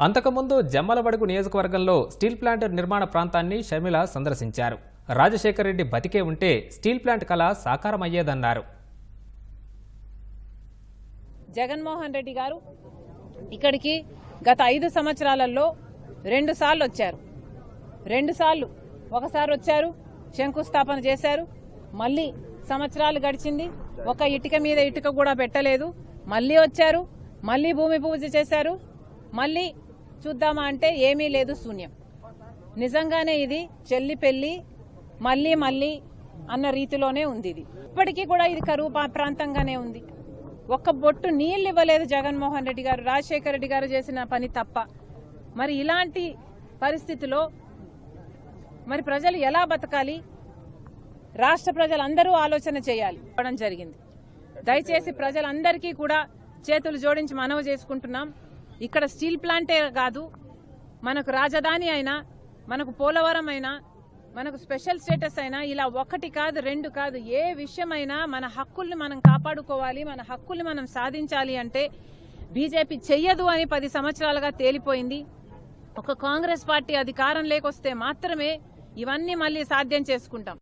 అంతకుముందు జమ్మలబడుగు నియోజకవర్గంలో steel plant నిర్మాణ ప్రాంతాన్ని షర్మిల సందర్శించారు. రాజశేఖర్ రెడ్డి బతికే ఉంటే స్టీల్ ప్లాంట్ కళ సాకారమయ్యేదన్నారు. జగన్మోహన్ రెడ్డి గారు ఇక్కడికి గత ఐదు సంవత్సరాలలో రెండు సార్లు వచ్చారు. రెండు సార్లు ఒకసారి వచ్చారు శంకుస్థాపన చేశారు. మళ్ళీ సంవత్సరాలు గడిచింది. ఒక ఇటుక మీద ఇటుక కూడా పెట్టలేదు. మళ్ళీ వచ్చారు. మళ్ళీ భూమి పూజ చేశారు. మళ్ళీ చూద్దామా అంటే ఏమీ లేదు శూన్యం. నిజంగానే ఇది చెల్లి పెళ్ళి మళ్ళీ మళ్ళీ అన్న రీతిలోనే ఉంది ఇది. ఇప్పటికీ కూడా ఇది కరువు ప్రాంతంగానే ఉంది. ఒక్క బొట్టు నీళ్ళు ఇవ్వలేదు జగన్మోహన్ రెడ్డి గారు రాజశేఖర రెడ్డి గారు చేసిన పని తప్ప. మరి ఇలాంటి పరిస్థితిలో మరి ప్రజలు ఎలా బతకాలి? రాష్ట్ర ప్రజలందరూ ఆలోచన చేయాలి. ఇవ్వడం జరిగింది. దయచేసి ప్రజలందరికీ కూడా చేతులు జోడించి మనవి చేసుకుంటున్నాం. ఇక్కడ స్టీల్ ప్లాంటే కాదు మనకు రాజధాని అయినా మనకు పోలవరం అయినా మనకు స్పెషల్ స్టేటస్ అయినా ఇలా ఒకటి కాదు రెండు కాదు ఏ విషయమైనా మన హక్కుల్ని మనం కాపాడుకోవాలి మన హక్కుల్ని మనం సాధించాలి అంటే బీజేపీ చెయ్యదు అని పది సంవత్సరాలుగా తేలిపోయింది. ఒక కాంగ్రెస్ పార్టీ అధికారం లేకొస్తే మాత్రమే ఇవన్నీ మళ్ళీ సాధ్యం చేసుకుంటాం.